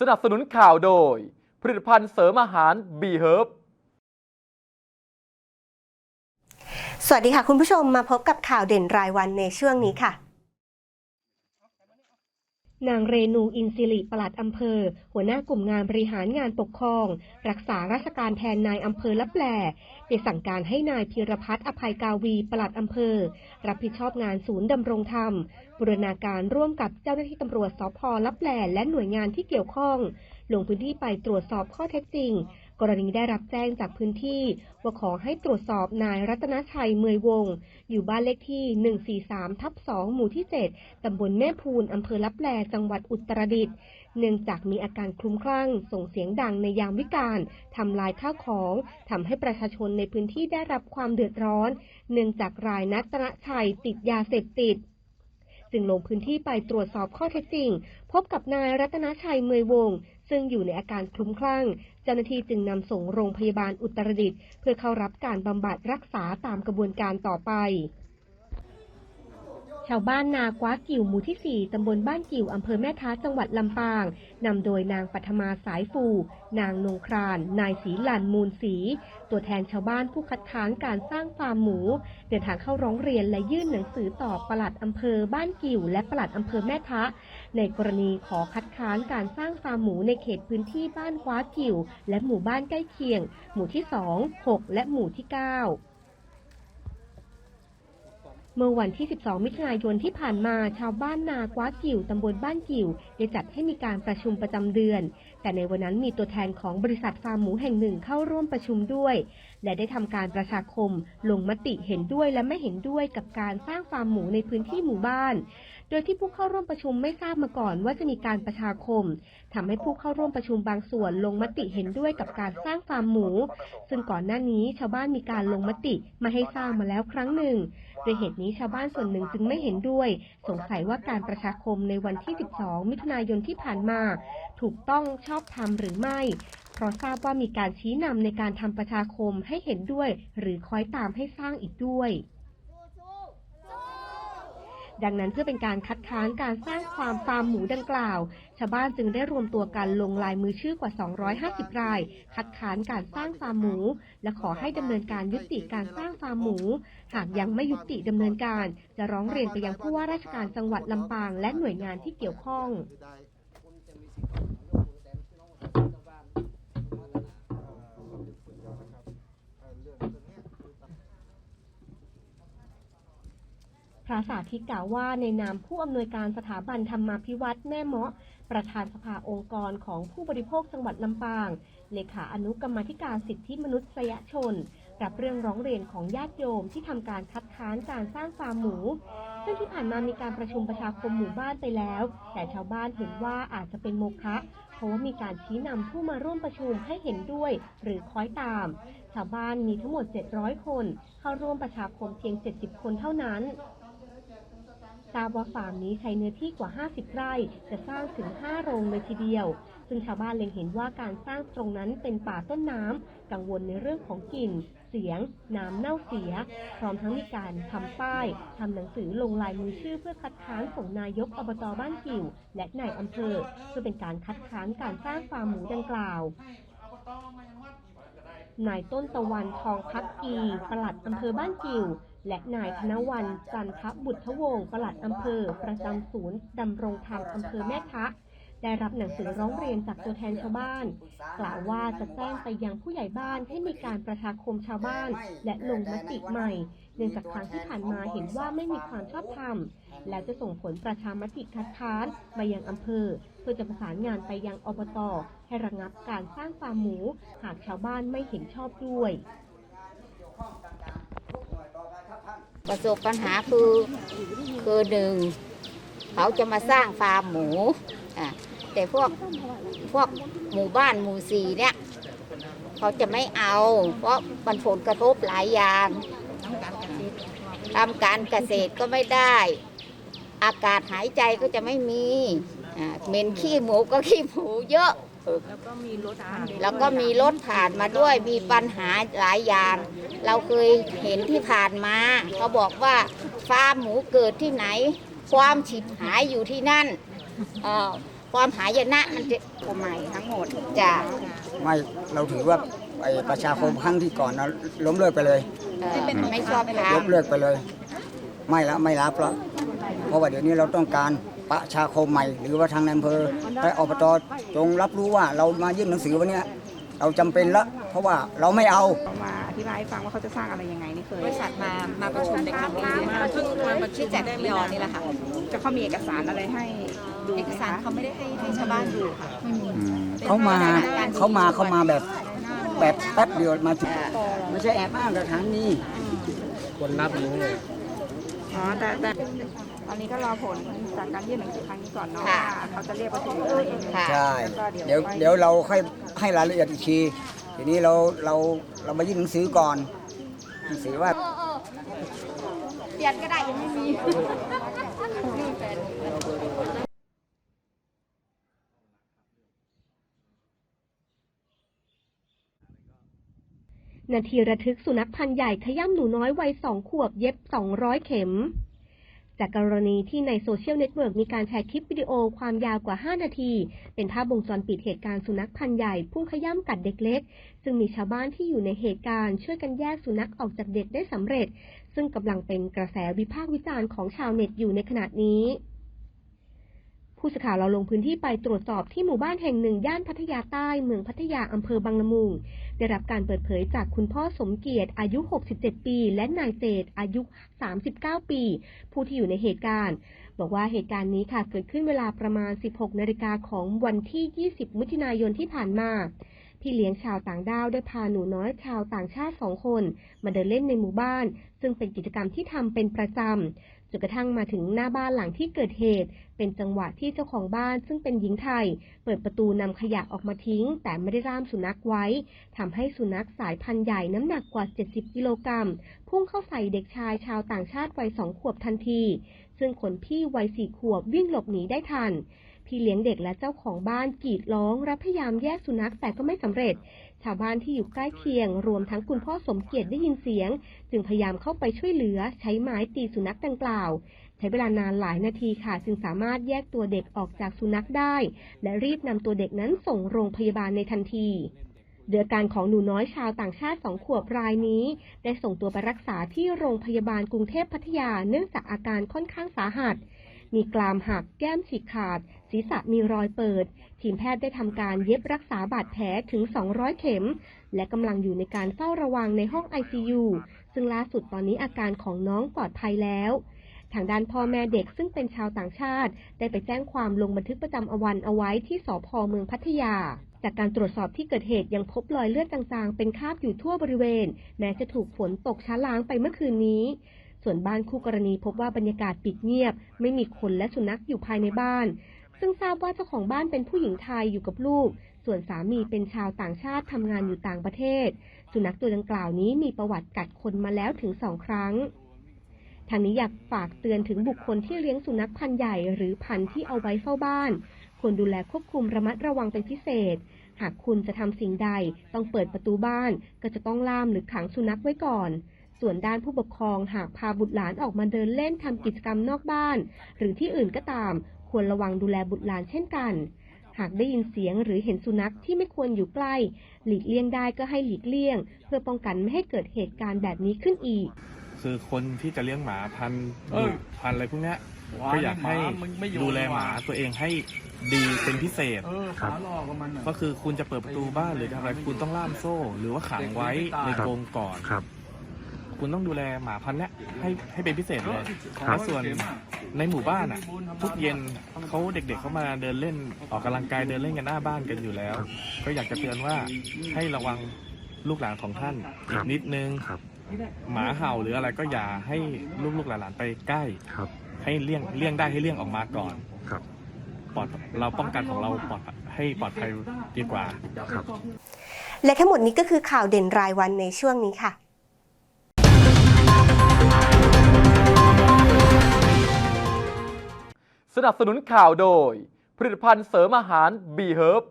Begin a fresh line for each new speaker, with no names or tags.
สนับสนุนข่าวโดย ผลิตภัณฑ์เสริมอาหาร B Herb
สวัสดีค่ะคุณผู้ชมมาพบกับข่าวเด่นรายวันในช่วงนี้ค่ะ
นางเรนูอินซิลิปลัดอำเภอ หัวหน้ากลุ่มงานบริหารงานปกครอง รักษาราชการแทนนายอำเภอลับแลได้สั่งการให้นายพีรพัฒน์อภัยกาวีปลัดอำเภอ รับผิดชอบงานศูนย์ดำรงธรรมบูรณาการร่วมกับเจ้าหน้าที่ตำรวจสพลับแลและหน่วยงานที่เกี่ยวข้อง ลงพื้นที่ไปตรวจสอบข้อเท็จจริง กรณีได้รับแจ้งจากพื้นที่ ว่าขอให้ตรวจสอบนายรัตนชัยเมยวงศ์อยู่บ้านเลขที่ 143 ทับ 2 หมู่ที่ 7 ตำบลแม่พูน อำเภอลับแล จังหวัดอุตรดิตถ์ เนื่องจากมีอาการคลุ้มคลั่ง ส่งเสียงดังในยามวิกาลทำลายข้าวของทำให้ประชาชนในพื้นที่ได้รับความเดือดร้อน เนื่องจากรายนัตนชัยติดยาเสพติดจึงลงพื้นที่ไปตรวจสอบข้อเท็จจริง พบกับนายรัตนชัยเมยวงศ์ซึ่งอยู่ในอาการคลุ้มคลั่ง เจ้าหน้าที่จึงนำส่งโรงพยาบาลอุตรดิตถ์เพื่อเข้ารับการบำบัดรักษาตามกระบวนการต่อไป ชาวบ้านนากว้ากิ่วหมู่ที่ 4 ตำบลบ้านกิ่ว อำเภอแม่ท้าจังหวัดลำปาง นำโดยนางปัทมาสายฟู นางนงคราน นายศรีหลันมูลศรี ตัวแทนชาวบ้านผู้คัดค้านการสร้างฟาร์มหมู เดินทางเข้าร้องเรียนและยื่นหนังสือต่อปลัดอำเภอบ้านกิ่ว และปลัดอำเภอแม่ทะในกรณีขอคัดค้านการสร้างฟาร์มหมูในเขตพื้นที่บ้านคว้ากิ่ว และหมู่บ้านใกล้เคียง หมู่ที่ 2 6 และหมู่ที่ 9 เมื่อวันที่ 12 มิถุนายนที่ผ่านมา ชาวบ้านนากว้ากิ่วตำบลบ้านกิ่วได้จัดให้มีการประชุมประจำเดือน แต่ในวันนั้นมีตัวแทนของบริษัทฟาร์มหมูแห่งหนึ่งเข้าร่วมประชุมด้วย และได้ทำการประชาคม ลงมติเห็นด้วยและไม่เห็นด้วยกับการสร้างฟาร์มหมูในพื้นที่หมู่บ้าน โดยที่ผู้เข้าร่วมประชุมไม่ทราบมาก่อนว่าจะมีการประชาคมทำให้ผู้เข้าร่วมประชุมบางส่วนลงมติเห็นด้วยกับการสร้างฟาร์มหมู ซึ่งก่อนหน้านี้ชาวบ้านมีการลงมติม่ให้สร้างมาแล้วครั้งหนึ่งโดยเหตุนี้ชาวบ้านส่วนหนึ่งจึงไม่เห็นด้วย สงสัยว่าการประชาคมในวันที่ 12 มิถุนายนที่ผ่านมา ถูกต้องชอบธรรมหรือไม่ เพราะทราบว่ามีการชี้นำในการทำประชาคมให้เห็นด้วย หรือคอยตามให้สร้างอีกด้วย ดังนั้นเพื่อเป็นการคัดค้านการสร้างความฟาร์มหมูดังกล่าว ชาวบ้านจึงได้รวมตัวกันลงลายมือชื่อกว่า 250 ราย คัดค้านการสร้างฟาร์มหมู และขอให้ดำเนินการยุติการสร้างฟาร์มหมู หากยังไม่ยุติดำเนินการ จะร้องเรียนไปยังผู้ว่าราชการจังหวัดลำปาง และหน่วยงานที่เกี่ยวข้อง พระสาธิตกล่าวว่าในนามผู้อำนวยการสถาบันธรรมาภิวัตน์แม่เมาะ ประธานสภาองค์กรของผู้บริโภคจังหวัดลำปาง เลขาอนุกรรมธิการสิทธิมนุษยชน รับเรื่องร้องเรียนของญาติโยมที่ทำการคัดค้านการสร้างฟาร์มหมู ซึ่งที่ผ่านมามีการประชุมประชาคมหมู่บ้านไปแล้ว แต่ชาวบ้านเห็นว่าอาจจะเป็นโมฆะเพราะว่ามีการชี้นำผู้มาร่วมประชุมให้เห็นด้วย หรือคอยตาม ชาวบ้านมีทั้งหมด 700 คน เข้าร่วมประชาคมเพียง 70 คนเท่านั้น ทราบว่าฟาร์มนี้ใช้เนื้อที่กว่า 50 ไร่ จะสร้างถึง 5 โรงเลยทีเดียว ซึ่งชาวบ้านเล็งเห็นว่าการสร้างตรงนั้นเป็นป่าต้นน้ำ กังวลในเรื่องของกลิ่น เสียง น้ำเน่าเสีย พร้อมทั้งมีการทำป้ายทำหนังสือลงลายมือชื่อเพื่อคัดค้านส่งนายกอบตบ้านกิ่ว และนายอำเภอ เพื่อเป็นการคัดค้านการสร้างฟาร์มหมูดังกล่าวนายต้นตะวันทองพักกีปลัดอำเภอบ้านกิ่ว และนายธนวันจันทบุตรวงศ์ปลัดอำเภอ ประจำศูนย์ดำรงธรรมอำเภอแม่ทะได้รับหนังสือร้องเรียนจากตัวแทนชาวบ้าน กล่าวว่าจะแจ้งไปยังผู้ใหญ่บ้านให้มีการประชาคมชาวบ้าน และลงมติใหม่ เนื่องจากครั้งที่ผ่านมาเห็นว่าไม่มีความชอบธรรม และจะส่งผลประชามติคัดค้านมายังอำเภอ เพื่อจะประสานงานไปยังอบต ให้ระงับการสร้างฟาร์มหมู หากชาวบ้านไม่เห็นชอบด้วย
ประสบปัญหาคือคือหนึ่งเขาจะมาสร้างฟาร์มหมูอะแต่พวกพวกหมู่บ้านหมู่สี่เนี่ยเขาจะไม่เอา เพราะมันผลกระทบหลายอย่างทำการเกษตรก็ไม่ได้ อากาศหายใจก็จะไม่มีเหม็นขี้หมูก็ขี้หมูเยอะ
แล้วก็มีรถผ่าน
แล้วก็มีรถผ่านมาด้วยมีปัญหาหลายอย่าง เราเคยเห็นที่ผ่านมาเขาบอกว่าฟาร์มหมูเกิดที่ไหน ความฉิบหายอยู่ที่นั่นเอ่อความหายนะมันจะ
ตัวใหม่ทั้งหมด
จะ
ไม่เราถือว่าไอ้ประชาคมครั้งที่ก่อนนะล้มเลิกไปเลย
เอ่อไม่ชอบท
ยกเลิกไปเลย ไม่ละไม่รับแล้วเพราะว่าเดี๋ยวนี้เราต้องการ ประชาคมใหม่ หรือว่าทางในอำเภอและอบตจงรับรู้ว่าเรามายื่นหนังสือวันเนี้ยเราจำเป็นละเพราะว่าเราไม่เอา
เขามาอธิบายให้ฟังว่าเขาจะสร้างอะไรยังไงนี่เคย
บริษัทมามาประชุมในครั้งนี้มาเพิ่งมาประชุมได้ไม่นานนี่แหละค่ะ
จะเขามีเอกสารอะไรให้ดูไหม
เอกสาร
คะ
เขาไม่ได้ให้ให้ชาวบ้านดูค่ะ
เขามาเขามาเขามาแบบแบบแป๊บเดียวมาถึงไม่ใช่แอบอ้างสถานี
คนนับรู้เลย
อ๋อแต่แต่ ตอนนี้ก็รอผลจากการยื่นหนังสือครั้งนี้ก่อนเนาะว่าเขาจะเรียกประชุมอะไรยังไง
ค่ะ
ใช่
แล้วก็
เดี๋ยวเดี๋ยวเราค่อยให้รายละเอียดอีกทีทีนี้เราเราเรามายื่นหนังสือก่อนหนังสือว่า
เปลี่ยนก็ได้ยังไม่มี
นาทีระทึกสุนัขพันธุ์ใหญ่ขย้ำหนูน้อยวัยสองขวบเย็บ 200 เข็ม จากกรณีที่ในโซเชียลเน็ตเวิร์กมีการแชร์คลิปวิดีโอความยาวกว่า 5 นาที เป็นภาพวงจรปิดเหตุการณ์สุนัขพันธุ์ใหญ่พุ่งขย้ำกัดเด็กเล็ก ซึ่งมีชาวบ้านที่อยู่ในเหตุการณ์ช่วยกันแยกสุนัขออกจากเด็กได้สำเร็จ ซึ่งกำลังเป็นกระแสวิพากษ์วิจารณ์ของชาวเน็ตอยู่ในขณะนี้ ผู้สื่อข่าวเราลงพื้นที่ไปตรวจสอบที่หมู่บ้านแห่งหนึ่งย่านพัทยาใต้ เมืองพัทยาอำเภอบางละมุง ได้รับการเปิดเผยจากคุณพ่อสมเกียรติอายุ 67 ปี และนายเจตอายุ 39 ปี ผู้ที่อยู่ในเหตุการณ์ บอกว่าเหตุการณ์นี้ค่ะเกิดขึ้นเวลาประมาณ 16 นาฬิกาของวันที่ 20 มิถุนายนที่ผ่านมาพี่เลี้ยงชาวต่างด้าวได้พาหนูน้อยชาวต่างชาติสองคน มาเดินเล่นในหมู่บ้าน ซึ่งเป็นกิจกรรมที่ทำเป็นประจำ จนกระทั่งมาถึงหน้าบ้านหลังที่เกิดเหตุ เป็นจังหวะที่เจ้าของบ้านซึ่งเป็นหญิงไทย เปิดประตูนำขยะออกมาทิ้ง แต่ไม่ได้ร่ามสุนัขไว้ทำให้สุนัขสายพันธุ์ใหญ่น้ำหนักกว่า 70 กิโลกรัม พุ่งเข้าใส่เด็กชายชาวต่างชาติวัยสองขวบทันที ซึ่งคนพี่วัยสี่ขวบวิ่งหลบหนีได้ทัน พี่เลี้ยงเด็กและเจ้าของบ้านกรีดร้องและพยายามแยกสุนัขแต่ก็ไม่สำเร็จ ชาวบ้านที่อยู่ใกล้เคียง รวมทั้งคุณพ่อสมเกียรติได้ยินเสียง จึงพยายามเข้าไปช่วยเหลือ ใช้ไม้ตีสุนัขดังกล่าว ใช้เวลานานหลายนาทีค่ะ จึงสามารถแยกตัวเด็กออกจากสุนัขได้ และรีบนำตัวเด็กนั้นส่งโรงพยาบาลในทันทีเดือการของหนูน้อยชาวต่างชาติสองขวบรายนี้ ได้ส่งตัวไปรักษาที่โรงพยาบาลกรุงเทพพัทยาเนื่องจากอาการค่อนข้างสาหัส มีกรามหัก แก้มฉีกขาด ศีรษะมีรอยเปิด ทีมแพทย์ได้ทำการเย็บรักษาบาดแผลถึง 200 เข็ม และกำลังอยู่ในการเฝ้าระวังในห้อง ICU ซึ่งล่าสุดตอนนี้อาการของน้องปลอดภัยแล้วทางด้านพ่อแม่เด็กซึ่งเป็นชาวต่างชาติ ได้ไปแจ้งความลงบันทึกประจำวันเอาไว้ที่สพเมืองพัทยา จากการตรวจสอบที่เกิดเหตุยังพบรอยเลือดจางๆ เป็นคราบอยู่ทั่วบริเวณ แม้จะถูกฝนตกช้าล้างไปเมื่อคืนนี้ ส่วนบ้านคู่กรณีพบว่าบรรยากาศปิดเงียบ ไม่มีคนและสุนัขอยู่ภายในบ้าน ซึ่งทราบว่าเจ้าของบ้านเป็นผู้หญิงไทยอยู่กับลูก ส่วนสามีเป็นชาวต่างชาติทำงานอยู่ต่างประเทศ สุนัขตัวดังกล่าวนี้มีประวัติกัดคนมาแล้วถึงสองครั้งทางนี้อยากฝากเตือนถึงบุคคลที่เลี้ยงสุนัขพันธุ์ใหญ่หรือพันธุ์ที่เอาไว้เฝ้าบ้าน ควรดูแลควบคุมระมัดระวังเป็นพิเศษ หากคุณจะทำสิ่งใดต้องเปิดประตูบ้าน ก็จะต้องล่ามหรือขังสุนัขไว้ก่อน ส่วนด้านผู้ปกครองหากพาบุตรหลานออกมาเดินเล่นทำกิจกรรมนอกบ้าน หรือที่อื่นก็ตาม ควรระวังดูแลบุตรหลานเช่นกัน หากได้ยินเสียงหรือเห็นสุนัขที่ไม่ควรอยู่ใกล้ หลีกเลี่ยงได้ก็ให้หลีกเลี่ยง เพื่อป้องกันไม่ให้เกิดเหตุการณ์แบบนี้ขึ้นอีก
คือคนที่จะเลี้ยงหมาพันธุ์ดุพันธุ์อะไรพวกเนี้ยก็อยากให้ดูแลหมาตัวเองให้ดีเป็นพิเศษก็คือคุณจะเปิดประตูบ้านหรือทำอะไรคุณต้องล่ามโซ่ หรือว่าขังไว้ในกรงก่อน
ครับ
คุณต้องดูแลหมาพันธุ์เนี้ยให้ให้เป็นพิเศษเลย
ครับ
และส่วนในหมู่บ้านอะ ทุกเย็นเขาเด็กๆเขามาเดินเล่นออกกำลังกายเดินเล่นกันหน้าบ้านกันอยู่แล้ว ก็อยากจะเตือนว่าให้ระวังลูกหลานของท่าน
ครับ
นิดนึง
ครับ
หมาเห่าหรืออะไรก็อย่าให้ลูกๆหลานๆไปใกล้
ครับ
ให้เลี่ยงเลี่ยงได้ให้เลี่ยงออกมาก่อน
ครับ
ปลอดเราป้องกันของเราปลอดให้ปลอดภัยดีกว่า
ครับ
และทั้งหมดนี้ก็คือข่าวเด่นรายวันในช่วงนี้ค่ะ
สนับสนุนข่าวโดย ผลิตภัณฑ์เสริมอาหาร B Herb